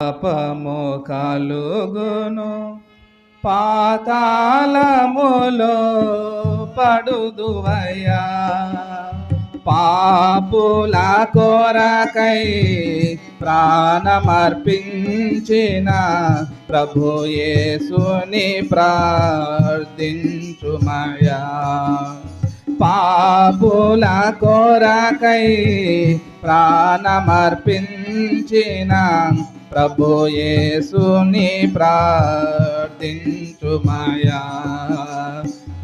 పాపము కలుగును పాతాళములో పడుదువయ్యా. పాపుల కొరకై ప్రాణమర్పించిన ప్రభుయేసుని ప్రార్థించుమయా పాపుల కొరకై ప్రాణమర్పించిన ప్రభు యేసుని ప్రార్థించుమయా.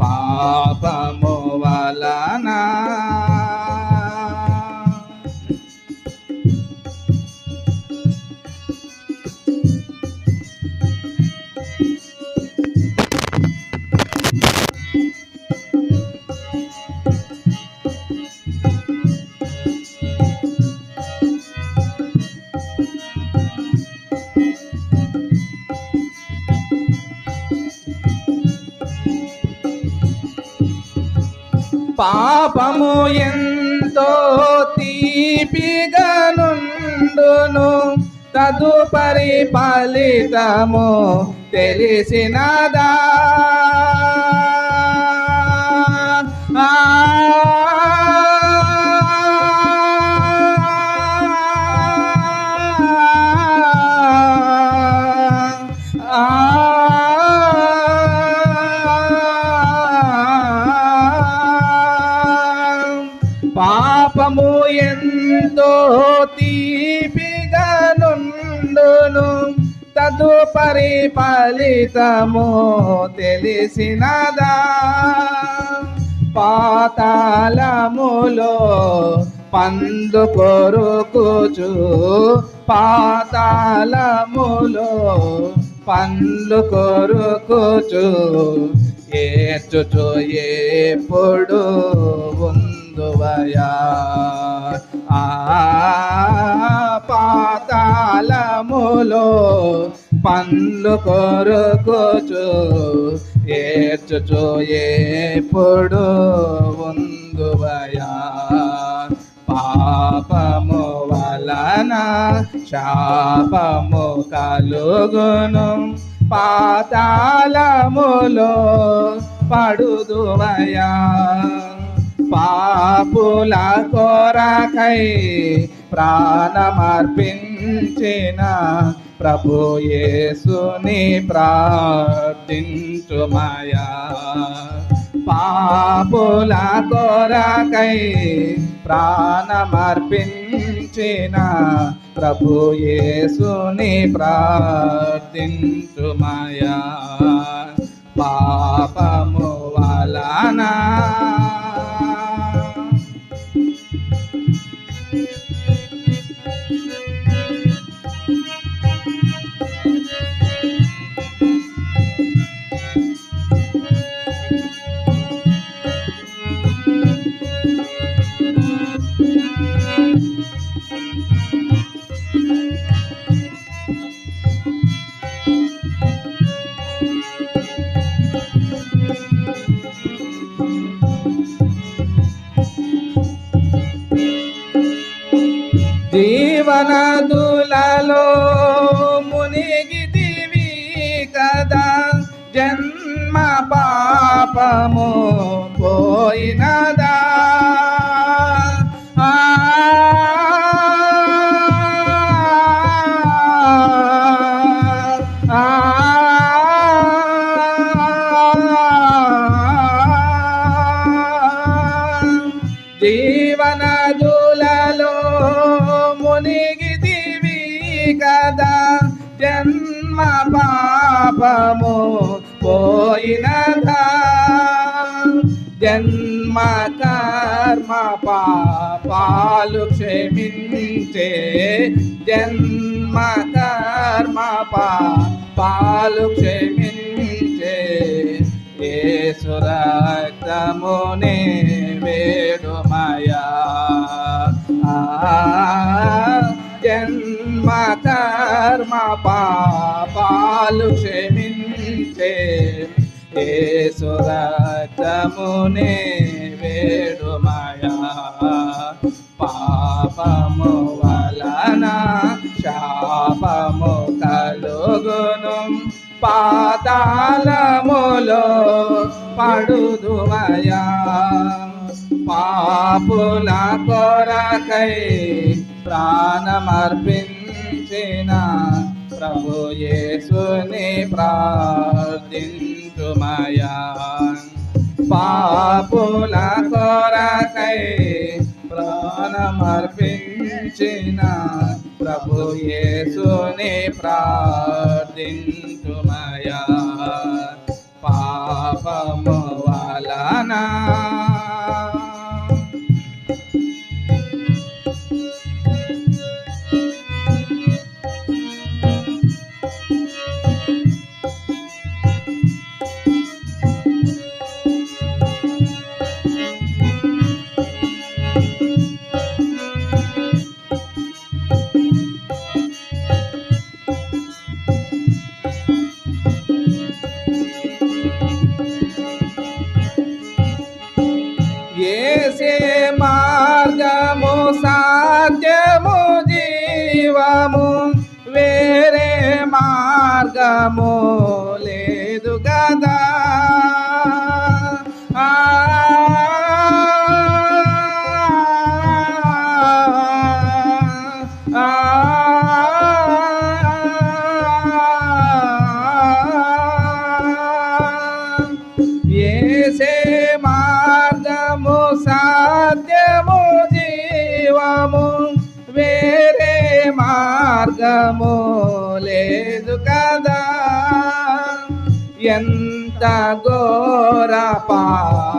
పాపం పాపము ఎంతో తీపిగనుండును. తదుపరి ఫలితము తెలిసినదా. ఆ. ఎంతో తీపిగనుండును. తదుపరి ఫలితము తెలిసినదా. పాతాళములో పందు కొరుకుచు. పాతాళములో పండ్లు కొరుకుచు. ఏచుచు ఎప్పుడు ఉందువయా? పాతాళములో పండ్లు కొరుకుచు ఏర్చుచు ఎప్పుడు ఉందువయా పాపము వలన శాపము కలుగును. పాతాళములో పడుదువయా పాపుల కోరకై ప్రాణమర్పించిన ప్రభు యేసుని ప్రార్థించుమయా. పాపుల కోరకై ప్రాణమర్పించిన ప్రభు యేసుని ప్రార్థించుమయా. పాప జీవనదులలో మునిగిదివి కదా. జన్మ పాపము పోయినదా. ఆ కదా జన్మ పాపము పోయినదా? జన్మ కర్మ పాపాలు క్షమించే జన్మ కర్మ పాపాలు క్షమించే ఏసురక్తమునే వేడుమయా? ఆ జన్మ కర్మ పాపాలు క్షమించే ఏసురక్తమునే వేడుమయా. పాపము వలన శాపము కలుగును. పాతాళములో పడుదువయా పాపుల కొరకై ప్రాణమర్పించిన ప్రభు యేసుని ప్రార్థించుమయా. పాపుల కొరకై ప్రాణమర్పించిన ప్రభు యేసుని ప్రార్థించుమయా. మార్గము లేదు కదా. ఏసే మార్గము సాధ్యము జీవము వేరే మార్గము లేదు ఎంత ఘోర పాపాత్ములనైనా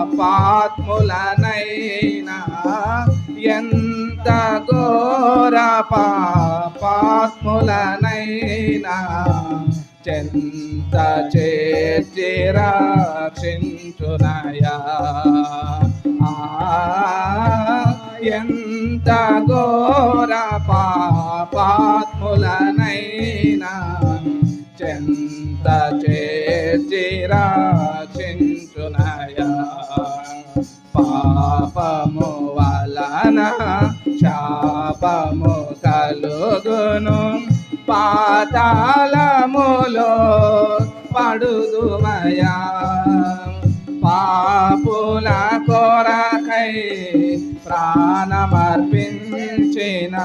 ఎంత ఘోర పాపాత్ములనైనా చెంత చేర్చి రక్షించునయా. ఆ, ఎంత ఘోర కలుగును పాతాళములో పడుదుమయా. పాపుల కొరకై ప్రాణమర్పించిన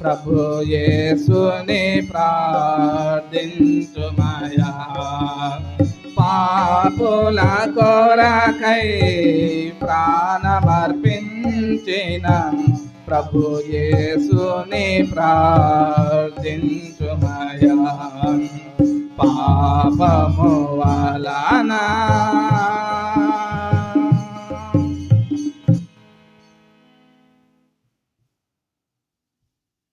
ప్రభు యేసుని ప్రార్థించుమయా. పాపుల కొరకై ప్రాణమర్పించిన ప్రభు యేసుని ప్రార్థించుమయా. పాపము వలనా